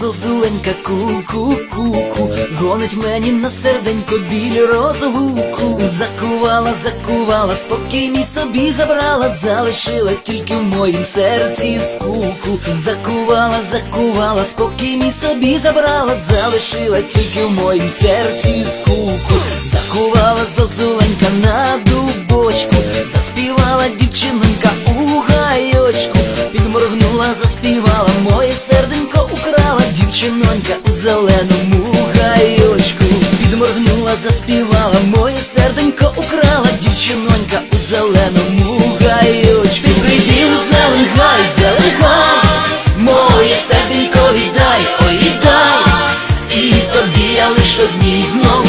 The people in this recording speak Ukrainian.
зозуленька ку-ку-ку-ку Гонить мені на серденько біль розлуку Закувала, закувала, спокій мій собі забрала, залишила тільки в моїм серці скуку. Закувала, закувала, спокій мій собі забрала, залишила тільки в моїм серці скуку. Закувала зозуленька на чинонька у зеленому гайочку Підморгнула, заспівала, моє серденько украла. Дівчинонька у зеленому гайочку Ти прийдів залегай, залегай, моє серденько віддай, ой віддай. І тобі я лиш одній знову